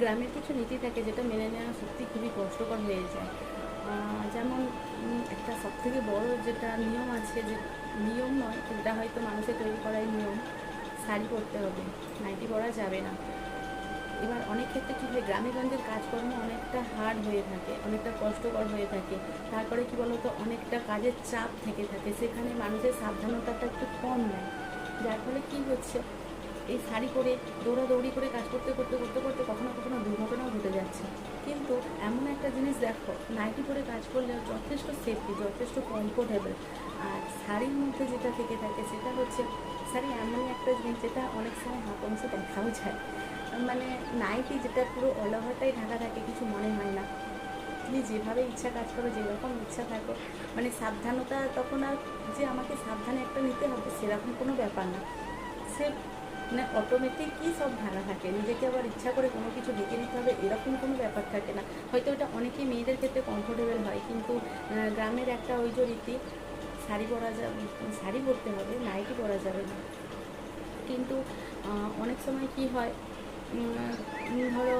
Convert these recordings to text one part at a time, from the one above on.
গ্রামের কিছু নীতি থাকে যেটা মেনে নেওয়া সত্যি খুবই কষ্টকর হয়ে যায়। যেমন একটা সবথেকে বড় যেটা নিয়ম আছে যে, নিয়ম নয় এটা হয়তো মানুষের তৈরি করাই নিয়ম, শাড়ি পরতে হবে, নাইটি পরা যাবে না। এবার অনেক ক্ষেত্রে কী হয় গ্রামেগঞ্জের কাজকর্ম অনেকটা হার্ড হয়ে থাকে, অনেকটা কষ্টকর হয়ে থাকে। তারপরে কি বলতো, অনেকটা কাজের চাপ থেকে থাকে, সেখানে মানুষের সাবধানতাটা একটু কম নেয়। যার ফলে কী হচ্ছে এই শাড়ি পরে দৌড়াদৌড়ি করে কাজ করতে করতে করতে করতে কখনো কখনো দুর্ঘটনাও ঘটে যাচ্ছে। কিন্তু এমন একটা জিনিস দেখো, নাইটি পরে কাজ করলে যথেষ্ট সেফটি যথেষ্ট কমফোর্টেবল আর শাড়ির মধ্যে যেটা থেকে থাকে সেটা হচ্ছে, শাড়ি এমনই একটা জিনিস যেটা অনেক সময় হাত অংশ দেখাও যায়। মানে নাইটি যেটা পুরো অল ওভারটাই ঢাকা থাকে, কিছু মনে হয় না। তুমি যেভাবে ইচ্ছা কাজ করো, যেরকম ইচ্ছা থাকো মানে সাবধানতা তখন আর যে আমাকে সাবধানে একটা নিতে হবে সেরকম কোনো ব্যাপার না। সে মানে অটোমেটিক অটোমেটিকই সব ঢাকা থাকে? নিজেকে আবার ইচ্ছা করে কোনো কিছু ঢেকে নিতে হবে, এরকম কোনো ব্যাপার থাকে না। হয়তো ওটা অনেকেই মেয়েদের ক্ষেত্রে কমফোর্টেবল হয়, কিন্তু গ্রামের একটা ওই যে রীতি, শাড়ি পরা যাবে শাড়ি পরতে হবে নাইটি পরা যাবে না। কিন্তু অনেক সময় কি হয় ধরো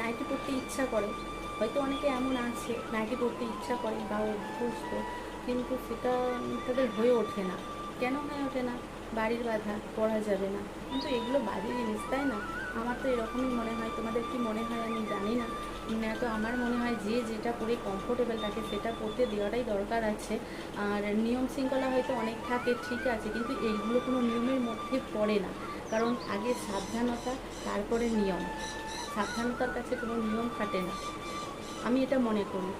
নাইটি পরতে ইচ্ছা করে, হয়তো অনেকে এমন আছে নাইটি পরতে ইচ্ছা করে বা অভ্যস্ত, কিন্তু সেটা তাদের হয়ে ওঠে না। কেন হয়ে ওঠে না? বাড়ির বাধা পড়া যাবে না। কিন্তু এগুলো বাজে জিনিস তাই না? আমার তো এরকমই মনে হয়। তোমাদের কি মনে হয়? আমি জানি না। উম, তো আমার মনে হয় যে যেটা পরে কমফোর্টেবল থাকে সেটা পড়তে দেওয়াটাই দরকার আছে। আর নিয়ম শৃঙ্খলা হয়তো অনেক থাকে ঠিক আছে কিন্তু এইগুলো কোনো নিয়মের মধ্যে পড়ে না। কারণ আগে সাবধানতা তারপরে নিয়ম। সাবধানতার কাছে কোনো নিয়ম খাটে না। আমি এটা মনে করি।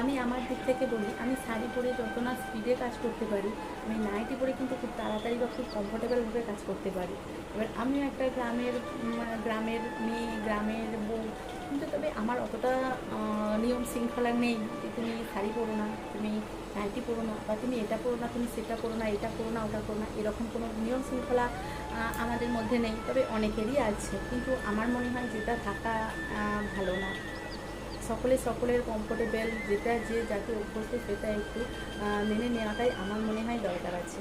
আমি আমার দিক থেকে বলি, আমি শাড়ি পরে যত না স্পিডে কাজ করতে পারি, আমি নাইটি পরে কিন্তু খুব তাড়াতাড়ি বা খুব কমফোর্টেবলভাবে কাজ করতে পারি। এবার আমিও একটা গ্রামের গ্রামের মেয়ে, গ্রামের বউ, কিন্তু তবে আমার অতটা নিয়ম শৃঙ্খলা নেই যে তুমি শাড়ি পরো না, তুমি নাইটি পরো না, বা তুমি এটা পরো না, তুমি সেটা পরো না, এটা করো না, ওটা করো না, এরকম কোনো নিয়ম শৃঙ্খলা আমাদের মধ্যে নেই, তবে অনেকেরই আছে। কিন্তু আমার মনে হয় যেটা থাকা ভালো না। সকলে সকলের কমফোর্টেবল যেটা যে যাকে অভ্যস্ত সেটা একটু মেনে নেওয়াটাই আমার মনে হয় দরকার আছে।